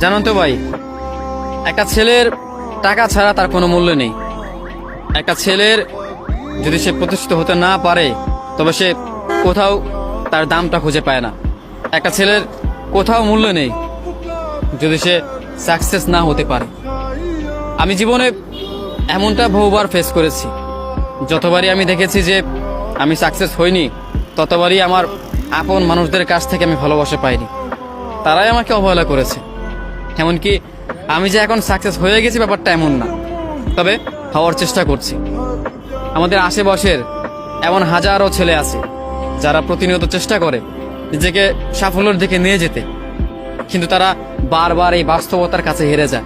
জানেন তো ভাই, একটা ছেলের টাকা ছাড়া তার কোনো মূল্য নেই। একটা ছেলের যদি সে প্রতিষ্ঠিত হতে না পারে, তবে সে কোথাও তার দামটা খুঁজে পায় না। একটা ছেলের কোথাও মূল্য নেই, যদি সে সাকসেস না হতে পারে। আমি জীবনে এমনটা বহুবার ফেস করেছি। যতবারই আমি দেখেছি যে আমি সাকসেস হইনি, ততবারই আমার আপন মানুষদের কাছ থেকে আমি ভালোবাসা পাইনি। তারাই আমাকে অবহেলা করেছে। এমনকি আমি যে এখন সাকসেস হয়ে গেছি ব্যাপারটা এমন না। তবে হওয়ার চেষ্টা করছি। আমাদের আশেপাশের এমন হাজারো ছেলে আছে, যারা প্রতিনিয়ত চেষ্টা করে নিজেকে সাফল্যের দিকে নিয়ে যেতে। কিন্তু তারা বারবার এই বাস্তবতার কাছে হেরে যায়।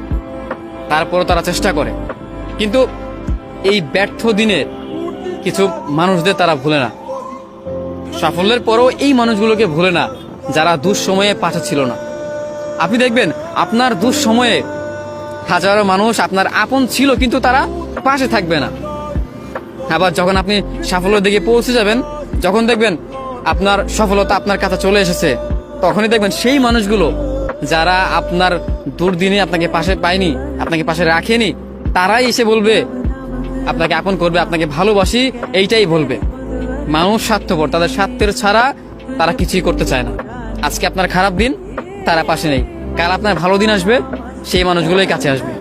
তারপরও তারা চেষ্টা করে। কিন্তু এই ব্যর্থ দিনের কিছু মানুষদের তারা ভুলে না। সাফল্যের পরেও এই মানুষগুলোকে ভুলে না, যারা দুঃসময়ে পাশে ছিল না। আপনি দেখবেন, আপনার দুঃসময়ে হাজারো মানুষ আপনার আপন ছিল, কিন্তু তারা পাশে থাকবে না। আবার যখন আপনি সাফল্যের দিকে পৌঁছে যাবেন, যখন দেখবেন আপনার সফলতা আপনার কাছে চলে এসেছে, তখনই দেখবেন সেই মানুষগুলো যারা আপনার দুর্দিনে আপনাকে পাশে পায়নি, আপনাকে পাশে রাখেনি, তারাই এসে বলবে, আপনাকে আপন করবে, আপনাকে ভালোবাসি এইটাই বলবে। মানুষ স্বার্থপর, তাদের স্বার্থের ছাড়া তারা কিছুই করতে চায় না। আজকে আপনার খারাপ দিন তারা পাশে নেই। কাল আপনার ভালো দিন আসবে সেই মানুষগুলোই কাছে আসবে।